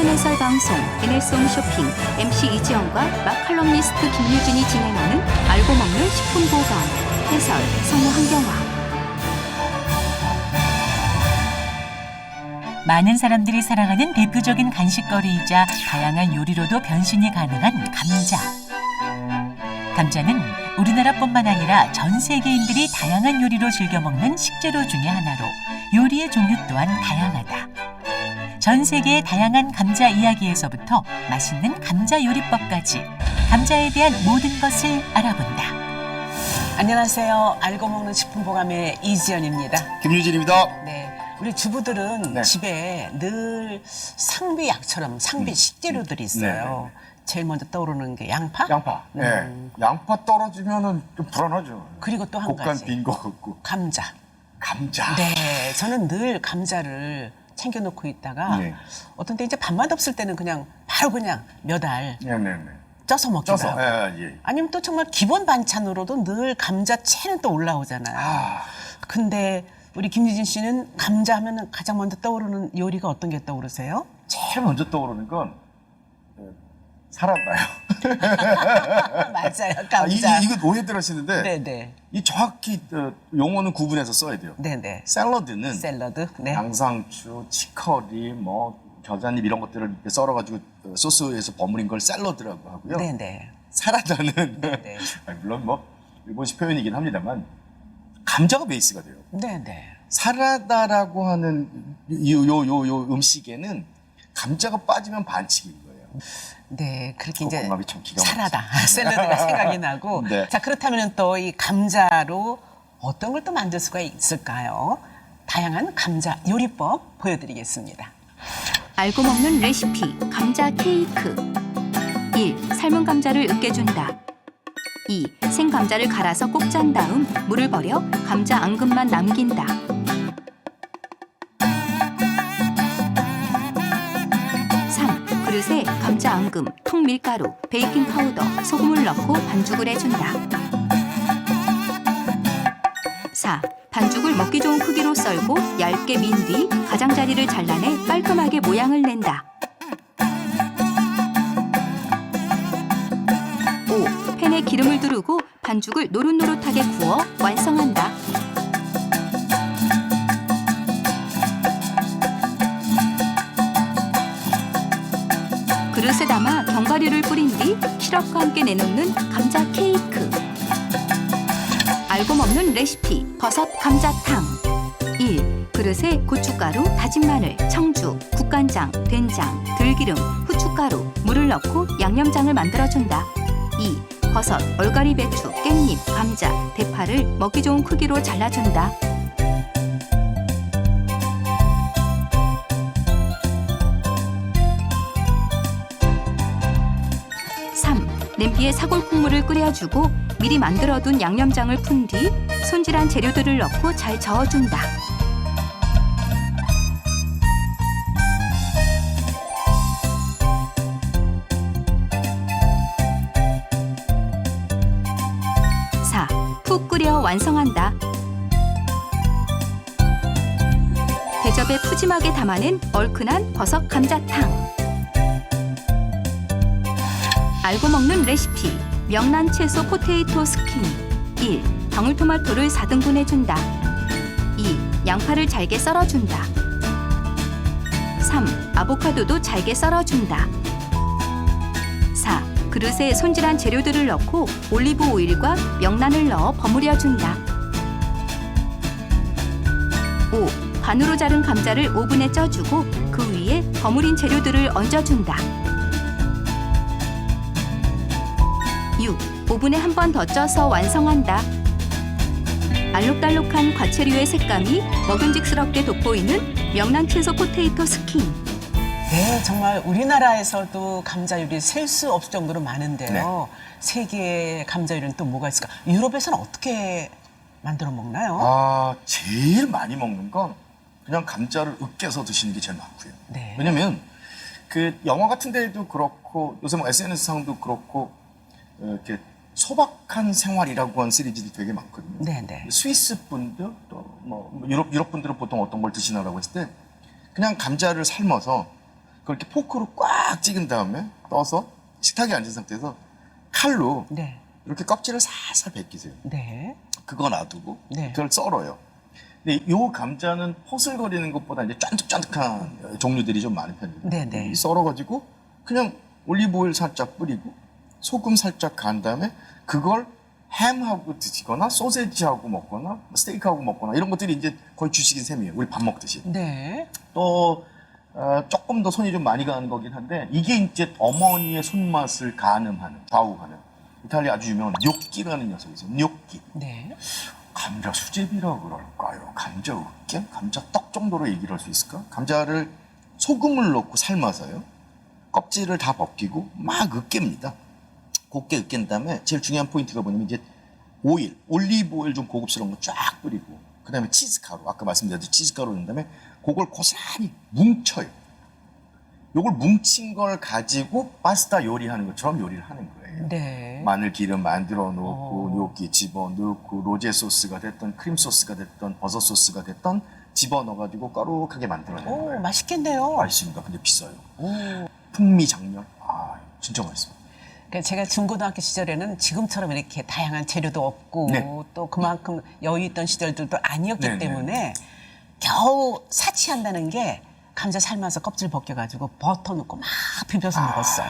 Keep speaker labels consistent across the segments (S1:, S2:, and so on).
S1: 화면 해설 방송 NS홈 쇼핑 MC 이지영과 마칼럼니스트 김유진이 진행하는 알고 먹는 식품 보감 해설 성우 한경화
S2: 많은 사람들이 사랑하는 대표적인 간식거리이자 다양한 요리로도 변신이 가능한 감자. 감자는 우리나라뿐만 아니라 전 세계인들이 다양한 요리로 즐겨 먹는 식재료 중의 하나로 요리의 종류 또한 다양하다. 전 세계의 다양한 감자 이야기에서부터 맛있는 감자 요리법까지 감자에 대한 모든 것을 알아본다.
S3: 안녕하세요. 알고 먹는 식품 보감의 이지연입니다.
S4: 김유진입니다.
S3: 네. 우리 주부들은
S4: 네.
S3: 집에 늘 상비 약처럼 상비 식재료들이 있어요. 제일 먼저 떠오르는 게 양파?
S4: 양파. 예.
S3: 음.
S4: 양파 떨어지면은 좀 불안하죠.
S3: 그리고 또 한
S4: 곡간
S3: 가지.
S4: 빈거 같고.
S3: 감자.
S4: 감자.
S3: 네. 저는 늘 감자를 챙겨놓고 있다가
S4: 네.
S3: 어떤 때 이제 밥맛 없을 때는 그냥 바로 그냥 몇알
S4: 네 네 네.
S3: 쪄서 먹기도
S4: 쪄서.
S3: 하고.
S4: 예, 예.
S3: 아니면 또 정말 기본 반찬으로도 늘 감자채는 또 올라오잖아요.
S4: 아,
S3: 근데 우리 김유진 씨는 감자 하면은 가장 먼저 떠오르는 요리가 어떤 게 떠오르세요?
S4: 제일 먼저 떠오르는 건 예, 살았나요?
S3: 맞아요,
S4: 아, 이,
S3: 감자.
S4: 이, 이거 오해들 하시는데
S3: 네네.
S4: 이 정확히 어, 용어는 구분해서 써야 돼요.
S3: 네네.
S4: 샐러드는
S3: 샐러드. 네.
S4: 양상추, 치커리, 뭐 겨자잎 이런 것들을 이렇게 썰어가지고 어, 소스에서 버무린 걸 샐러드라고 하고요.
S3: 네네.
S4: 사라다는
S3: 네네.
S4: 아니, 물론 뭐 일본식 표현이긴 합니다만 감자가 베이스가 돼요.
S3: 네네.
S4: 사라다라고 하는 요 요 요 요 음식에는 감자가 빠지면 반칙인 거예요.
S3: 네, 그렇게 이제
S4: 볶음밥이 참 기가
S3: 사라다 샐러드가 생각이 나고.
S4: 네.
S3: 자 그렇다면 또 이 감자로 어떤 걸 또 만들 수가 있을까요? 다양한 감자 요리법 보여드리겠습니다.
S1: 알고 먹는 레시피 감자 케이크 1. 삶은 감자를 으깨준다 2. 생감자를 갈아서 꼭 짠 다음 물을 버려 감자 앙금만 남긴다 감자 앙금, 통밀가루, 베이킹 파우더, 소금을 넣고 반죽을 해준다 4. 반죽을 먹기 좋은 크기로 썰고 얇게 민 뒤 가장자리를 잘라내 깔끔하게 모양을 낸다. 5. 팬에 기름을 두르고 반죽을 노릇노릇하게 구워 완성한다. 그릇에 담아 견과류를 뿌린 뒤 시럽과 함께 내놓는 감자 케이크. 알고 먹는 레시피 버섯 감자탕 1. 그릇에 고춧가루, 다진 마늘, 청주, 국간장, 된장, 들기름, 후춧가루, 물을 넣고 양념장을 만들어준다 2. 버섯, 얼갈이 배추, 깻잎, 감자, 대파를 먹기 좋은 크기로 잘라준다 냄비에 사골 국물을 끓여주고 미리 만들어둔 양념장을 푼 뒤 손질한 재료들을 넣고 잘 저어준다. 사. 푹 끓여 완성한다. 대접에 푸짐하게 담아낸 얼큰한 버섯 감자탕. 알고 먹는 레시피 명란 채소 포테이토 스킨 1. 방울토마토를 4등분 해 준다 2. 양파를 잘게 썰어준다 3. 아보카도도 잘게 썰어준다 4. 그릇에 손질한 재료들을 넣고 올리브 오일과 명란을 넣어 버무려준다 5. 반으로 자른 감자를 오븐에 쪄주고 그 위에 버무린 재료들을 얹어준다 6. 오븐에 한 번 더 쪄서 완성한다. 알록달록한 과채류의 색감이 먹음직스럽게 돋보이는 명란 채소 포테이토 스킨.
S3: 네, 정말 우리나라에서도 감자 요리 셀수 없을 정도로 많은데요.
S4: 네.
S3: 세계의 감자 요리는 또 뭐가 있을까? 유럽에서는 어떻게 만들어 먹나요?
S4: 아 제일 많이 먹는 건 그냥 감자를 으깨서 드시는 게 제일 많고요.
S3: 네.
S4: 왜냐면 그 영화 같은 데도 그렇고 요새 뭐 SNS 상도 그렇고 어, 이렇게 소박한 생활이라고 하는 시리즈들이 되게 많거든요.
S3: 네, 네.
S4: 스위스 분들 또 뭐 유럽 유럽 분들은 보통 어떤 걸 드시나라고 했을 때 그냥 감자를 삶아서 그걸 이렇게 포크로 꽉 찍은 다음에 떠서 식탁에 앉은 상태에서 칼로
S3: 네.
S4: 이렇게 껍질을 살살 벗기세요.
S3: 네.
S4: 그거 놔두고
S3: 네.
S4: 그걸 썰어요. 근데 요 감자는 포슬거리는 것보다 이제 쫀득쫀득한 종류들이 좀 많은 편이에요.
S3: 네, 네.
S4: 이 썰어가지고 그냥 올리브 오일 살짝 뿌리고 소금 살짝 간 다음에 그걸 햄하고 드시거나 소세지하고 먹거나 스테이크하고 먹거나 이런 것들이 이제 거의 주식인 셈이에요. 우리 밥 먹듯이.
S3: 네.
S4: 또 어, 조금 더 손이 좀 많이 가는 거긴 한데 이게 이제 어머니의 손맛을 가늠하는 좌우하는 이탈리아 아주 유명한 뇨끼라는 녀석이 있어요. 뇨끼.
S3: 네.
S4: 감자 수제비라고 그럴까요? 감자 으깨? 감자 떡 정도로 얘기를 할 수 있을까? 감자를 소금을 넣고 삶아서요. 껍질을 다 벗기고 막 으깹니다. 곱게 으깬 다음에 제일 중요한 포인트가 뭐냐면 이제 오일, 올리브 오일 좀 고급스러운 거 쫙 뿌리고 그 다음에 치즈 가루, 아까 말씀드렸듯이 치즈 가루 넣은 다음에 그걸 고스란히 뭉쳐요. 요걸 뭉친 걸 가지고 파스타 요리하는 것처럼 요리를 하는 거예요.
S3: 네.
S4: 마늘 기름 만들어 놓고
S3: 어.
S4: gnocchi 집어 넣고 로제 소스가 됐던 크림 소스가 됐던 버섯 소스가 됐던 집어 넣어가지고 거룩하게 만들어내는
S3: 오,
S4: 거예요.
S3: 맛있겠네요.
S4: 맛있습니다. 근데 비싸요.
S3: 오.
S4: 풍미 장력. 아 진짜 맛있습니다.
S3: 그러니까 제가 중고등학교 시절에는 지금처럼 이렇게 다양한 재료도 없고
S4: 네.
S3: 또 그만큼 여유 있던 시절들도 아니었기
S4: 네, 네.
S3: 때문에 겨우 사치한다는 게 감자 삶아서 껍질 벗겨가지고 버터 넣고 막 비벼서 먹었어요.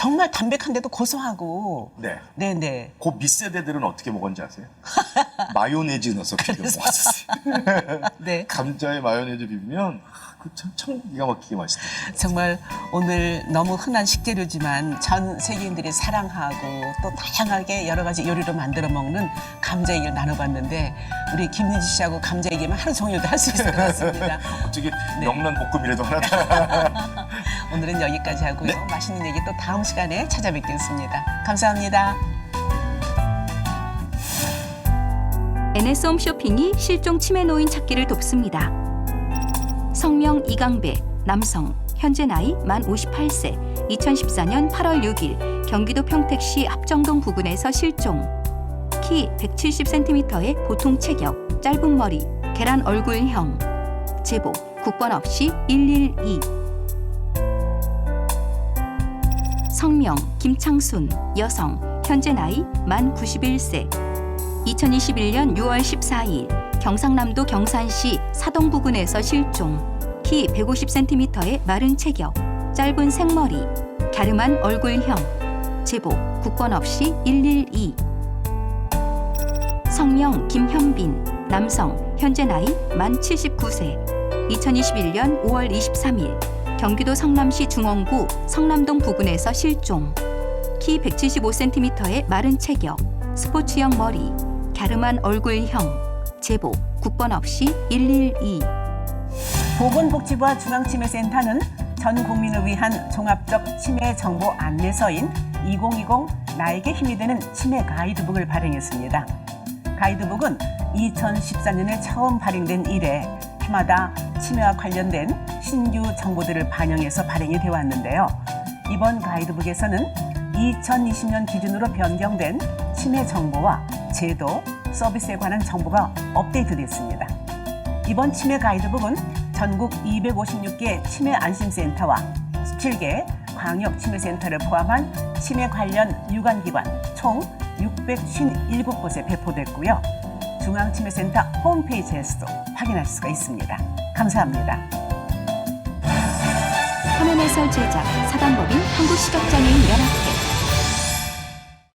S3: 정말 담백한데도 고소하고.
S4: 네.
S3: 네 네.
S4: 그 밑세대들은 어떻게 먹었는지 아세요? 마요네즈 넣어서 비벼 먹었어요.
S3: 네.
S4: 감자에 마요네즈 비비면 아, 그참 참 기가 막히게 맛있다.
S3: 정말 오늘 너무 흔한 식재료지만 전 세계인들이 사랑하고 또 다양하게 여러 가지 요리로 만들어 먹는 감자 얘기를 나눠봤는데 우리 김민지 씨하고 감자 얘기만 하루 종일도 할 수 있을 것 같습니다.
S4: 어떻게
S3: 네.
S4: 명란 볶음이라도 하나
S3: 오늘은 여기까지 하고요.
S4: 네.
S3: 맛있는 얘기 또 다음 시간에 찾아뵙겠습니다. 감사합니다.
S1: NS 홈 쇼핑이 실종 치매 노인 찾기를 돕습니다. 성명 이강배, 남성, 현재 나이 만 58세, 2014년 8월 6일 경기도 평택시 합정동 부근에서 실종. 키 170cm의 보통 체격, 짧은 머리, 계란 얼굴형. 제보 국번 없이 112. 성명 김창순, 여성, 현재 나이 만 91세, 2021년 6월 14일 경상남도 경산시 사동 부근에서 실종. 키 150cm의 마른 체격, 짧은 생머리, 갸름한 얼굴형. 제보 국번 없이 112. 성명 김현빈, 남성, 현재 나이 만 79세. 2021년 5월 23일 경기도 성남시 중원구 성남동 부근에서 실종. 키 175cm의 마른 체격, 스포츠형 머리, 갸름한 얼굴형. 제보 국번 없이 112.
S3: 보건복지부와 중앙치매센터는 전 국민을 위한 종합적 치매 정보 안내서인 2020 나에게 힘이 되는 치매 가이드북을 발행했습니다. 가이드북은 2014년에 처음 발행된 이래 해마다 치매와 관련된 신규 정보들을 반영해서 발행이 되어 왔는데요. 이번 가이드북에서는 2020년 기준으로 변경된 치매 정보와 제도, 서비스에 관한 정보가 업데이트됐습니다. 이번 치매 가이드북은 전국 256개 치매 안심센터와 17개 광역 치매센터를 포함한 치매 관련 유관기관 총 657곳에 배포됐고요. 중앙치매센터 홈페이지에서도 확인할 수가 있습니다. 감사합니다.
S1: 해설 제작 사단법인 한국시각장애인연합회.